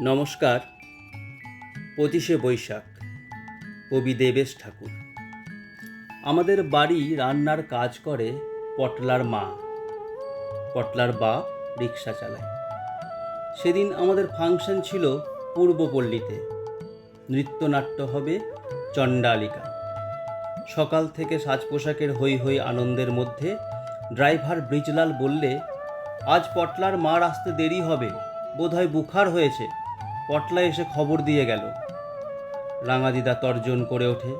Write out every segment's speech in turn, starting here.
নমস্কার। পঁচিশে বৈশাখ, কবি দেবেশ ঠাকুর। আমাদের বাড়ি রান্নার কাজ করে পটলার মা। পটলার বাপ রিক্সা চালায়। সেদিন আমাদের ফাংশন ছিল পূর্বপল্লীতে। নৃত্যনাট্য হবে চণ্ডালিকা। সকাল থেকে সাজ পোশাকের হই হই আনন্দের মধ্যে ড্রাইভার ব্রিজলাল বললে, আজ পটলার মার আসতে দেরি হবে, বোধহয় বুখার হয়েছে। পটলা এসে খবর দিয়ে গেল। রাঙাদিদা তর্জন করে ওঠে।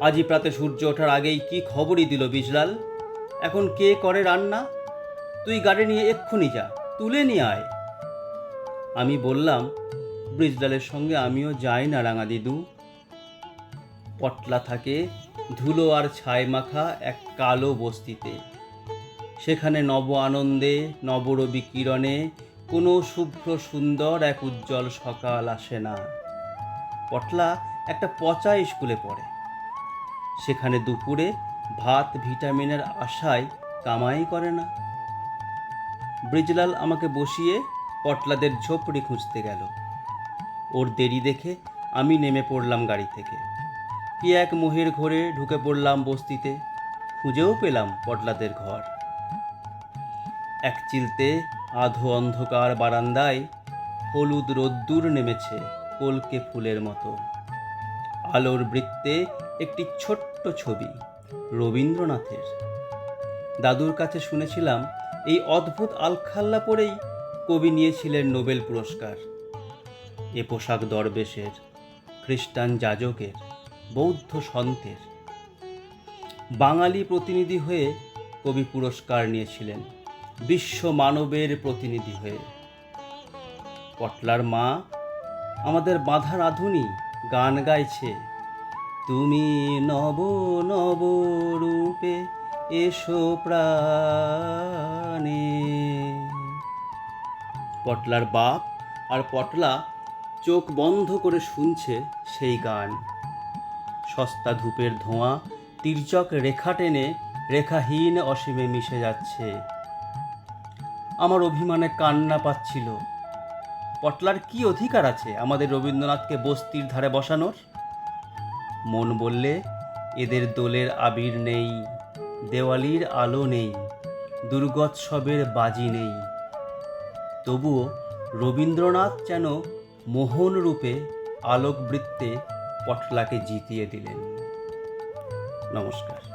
আজই প্রাতে সূর্য ওঠার আগেই কি খবরই দিল বিজলাল এখন কে করে রান্না? তুই গাড়ি নিয়ে এক্ষুনি যা, তুলে নিয়ে আয়। আমি বললাম ব্রিজলালের সঙ্গে আমিও যাই না রাঙা দিদু পটলা থাকে ধুলো আর ছাই মাখা এক কালো বস্তিতে। সেখানে নব আনন্দে, নবরবি কিরণে কোনো শুভ্র সুন্দর এক উজ্জ্বল সকাল আসে না। পটলা একটা পচা স্কুলে পড়ে। সেখানে দুপুরে ভাত ভিটামিনের আশায় কামাই করে না। ব্রিজলাল আমাকে বসিয়ে পটলাদের ঝোপড়ি খুঁজতে গেল। ওর দেরি দেখে আমি নেমে পড়লাম গাড়ি থেকে। কি এক মহির ঘরে ঢুকে পড়লাম বস্তিতে। খুঁজেও পেলাম পটলাদের ঘর। এক চিলতে আধো অন্ধকার বারান্দায় হলুদ রোদ্দুর নেমেছে কলকে ফুলের মতো। আলোর বৃত্তে একটি ছোট্ট ছবি, রবীন্দ্রনাথের। দাদুর কাছে শুনেছিলাম এই অদ্ভুত আলখাল্লা পরেই কবি নিয়েছিলেন নোবেল পুরস্কার। এ পোশাক দরবেশের, খ্রিস্টান যাজকের, বৌদ্ধ সন্তের। বাঙালি প্রতিনিধি হয়ে কবি পুরস্কার নিয়েছিলেন। বিশ্ব মানবের প্রতিনিধি হয়ে। পটলার মা আমাদের বাঁধা রাধুনি গান গাইছে। তুমি নব নব রূপে এসো প্রাণে। পটলার বাপ আর পটলা চোখ বন্ধ করে শুনছে সেই গান। সস্তা ধূপের ধোঁয়া তির্যক রেখা টেনে রেখাহীন অসীমে মিশে যাচ্ছে। আমার অভিমানে কান্না পাচ্ছিল। পটলার কি অধিকার আছে আমাদের রবীন্দ্রনাথকে বস্তির ধারে বসানোর? মন বললে, এদের দোলের আবির নেই, দেওয়ালির আলো নেই, দুর্গোৎসবের বাজি নেই। তবুও রবীন্দ্রনাথ যেন মোহন রূপে আলোকবৃত্তে পটলাকে জিতিয়ে দিলেন। নমস্কার।